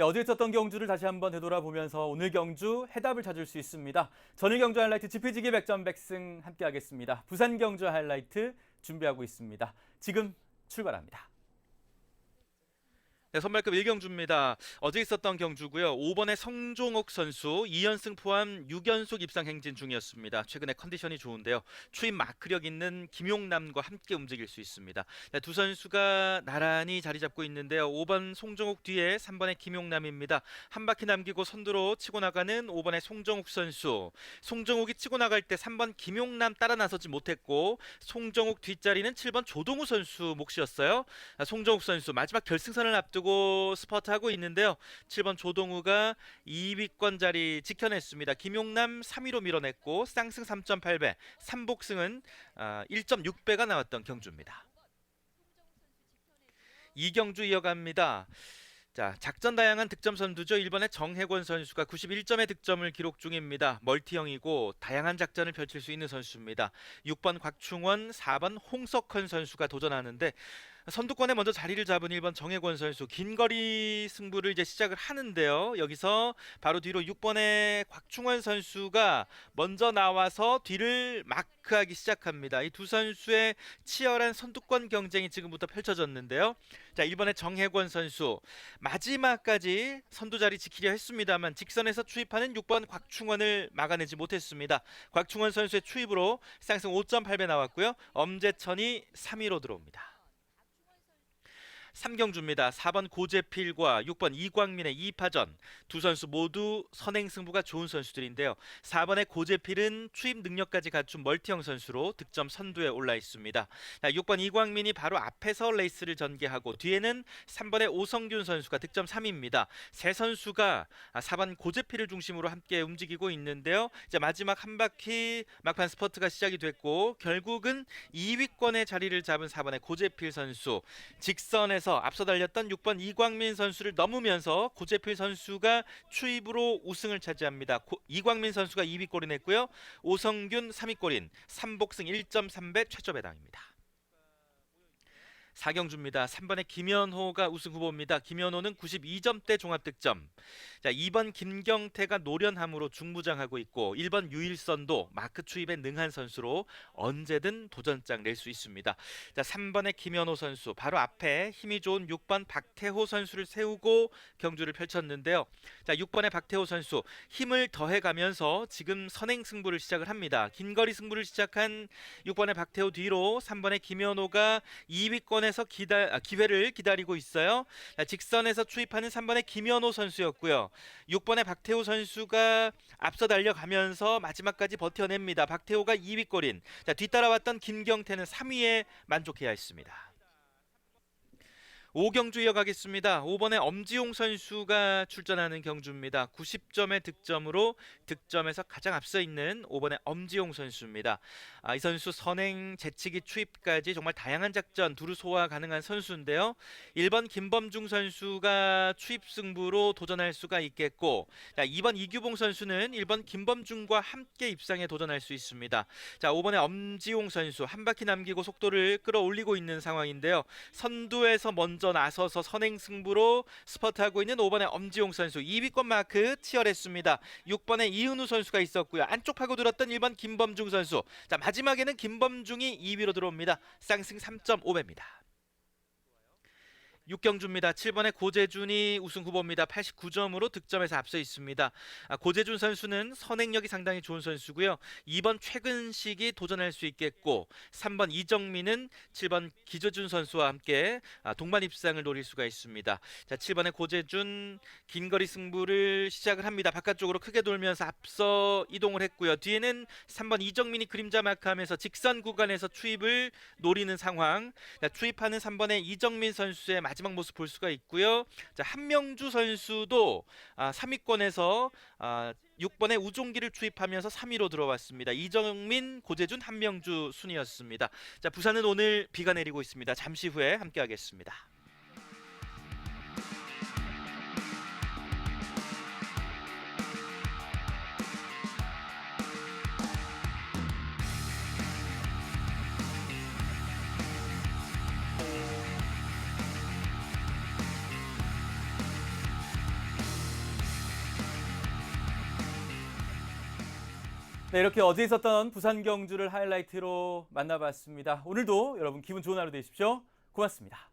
네, 어제 있었던 경주를 다시 한번 되돌아보면서 오늘 경주 해답을 찾을 수 있습니다. 전일 경주 하이라이트 지피지기 백전백승 함께하겠습니다. 부산 경주 하이라이트 준비하고 있습니다. 지금 출발합니다. 네, 선발급 1경주입니다. 어제 있었던 경주고요. 5번의 성종옥 선수 2연승 포함 6연속 입상 행진 중이었습니다. 최근에 컨디션이 좋은데요. 추임 마크력 있는 김용남과 함께 움직일 수 있습니다. 네, 두 선수가 나란히 자리 잡고 있는데요. 5번 송종옥 뒤에 3번의 김용남입니다. 한 바퀴 남기고 선두로 치고 나가는 5번의 송정욱 선수. 송정욱이 치고 나갈 때 3번 김용남 따라 나서지 못했고 송정욱 뒷자리는 7번 조동우 선수 몫이었어요. 아, 송정욱 선수 마지막 결승선을 앞두고 스퍼트 하고 있는데요. 7번 조동우가 2위권 자리 지켜냈습니다. 김용남 3위로 밀어냈고 쌍승 3.8배, 삼복승은 아, 1.6배가 나왔던 경주입니다. 이경주 이어갑니다. 자, 작전 다양한 득점 선두죠. 1번의 정혜권 선수가 91점의 득점을 기록 중입니다. 멀티형이고 다양한 작전을 펼칠 수 있는 선수입니다. 6번 곽충원, 4번 홍석헌 선수가 도전하는데 선두권에 먼저 자리를 잡은 1번 정혜권 선수 긴 거리 승부를 이제 시작을 하는데요. 여기서 바로 뒤로 6번의 곽충원 선수가 먼저 나와서 뒤를 마크하기 시작합니다. 이 두 선수의 치열한 선두권 경쟁이 지금부터 펼쳐졌는데요. 자, 1번의 정혜권 선수 마지막까지 선두 자리 지키려 했습니다만 직선에서 추입하는 6번 곽충원을 막아내지 못했습니다. 곽충원 선수의 추입으로 쌍승 5.8배 나왔고요. 엄재천이 3위로 들어옵니다. 3경주입니다. 4번 고재필과 6번 이광민의 2파전. 두 선수 모두 선행 승부가 좋은 선수들인데요. 4번의 고재필은 추입 능력까지 갖춘 멀티형 선수로 득점 선두에 올라 있습니다. 자, 6번 이광민이 바로 앞에서 레이스를 전개하고 뒤에는 3번의 오성균 선수가 득점 3위입니다. 세 선수가 4번 고재필을 중심으로 함께 움직이고 있는데요. 이제 마지막 한 바퀴 막판 스퍼트가 시작이 됐고 결국은 2위권의 자리를 잡은 4번의 고재필 선수 직선에 서 앞서 달렸던 6번 이광민 선수를 넘으면서 고재필 선수가 추입으로 우승을 차지합니다. 고- 이광민 선수가 2위 골이 냈고요. 오성균 3위 골인 3복승 1.3배 최저 배당입니다. 4경주입니다. 3번의 김현호가 우승 후보입니다. 김현호는 92점대 종합 득점. 자, 2번 김경태가 노련함으로 중무장하고 있고 1번 유일선도 마크 추입에 능한 선수로 언제든 도전장 낼 수 있습니다. 자, 3번의 김현호 선수 바로 앞에 힘이 좋은 6번 박태호 선수를 세우고 경주를 펼쳤는데요. 자, 6번의 박태호 선수 힘을 더해 가면서 지금 선행 승부를 시작을 합니다. 긴거리 승부를 시작한 6번의 박태호 뒤로 3번의 김현호가 2위권에 서 기다, 아, 기회를 기다리고 있어요. 자, 직선에서 추입하는 3번의 김현호 선수였고요. 6번의 박태호 선수가 앞서 달려가면서 마지막까지 버텨냅니다. 박태호가 2위골인. 자, 뒤따라왔던 김경태는 3위에 만족해야 했습니다. 5경주 이어가겠습니다. 5번에 엄지용 선수가 출전하는 경주입니다. 90점의 득점으로 득점에서 가장 앞서 있는 5번의 엄지용 선수입니다. 아, 이 선수 선행, 재치기, 추입까지 정말 다양한 작전 두루 소화 가능한 선수인데요. 1번 김범중 선수가 추입 승부로 도전할 수가 있겠고 자, 2번 이규봉 선수는 1번 김범중과 함께 입상에 도전할 수 있습니다. 자, 5번의 엄지용 선수 한 바퀴 남기고 속도를 끌어올리고 있는 상황인데요. 선두에서 먼저 나서서 선행 승부로 스퍼트하고 있는 5번의 엄지용 선수 2위권 마크 치열했습니다. 6번의 이은우 선수가 있었고요. 안쪽 파고 들었던 1번 김범중 선수. 자, 마지막에는 김범중이 2위로 들어옵니다. 쌍승 3.5배입니다. 6경주입니다. 7번의 고재준이 우승 후보입니다. 89점으로 득점에서 앞서 있습니다. 아, 고재준 선수는 선행력이 상당히 좋은 선수고요. 2번 최근식이 도전할 수 있겠고 3번 이정민은 7번 기저준 선수와 함께 아, 동반 입상을 노릴 수가 있습니다. 자, 7번의 고재준 긴거리 승부를 시작을 합니다. 바깥쪽으로 크게 돌면서 앞서 이동을 했고요. 뒤에는 3번 이정민이 그림자 마크하면서 직선 구간에서 추입을 노리는 상황. 자, 추입하는 3번의 이정민 선수의 마지막 모습 볼 수가 있고요. 자, 한명주 선수도 아, 3위권에서 아, 6번의 우종기를 추입하면서 3위로 들어왔습니다. 이정민, 고재준, 한명주 순이었습니다. 자, 부산은 오늘 비가 내리고 있습니다. 잠시 후에 함께하겠습니다. 네, 이렇게 어제 있었던 부산 경주를 하이라이트로 만나봤습니다. 오늘도 여러분 기분 좋은 하루 되십시오. 고맙습니다.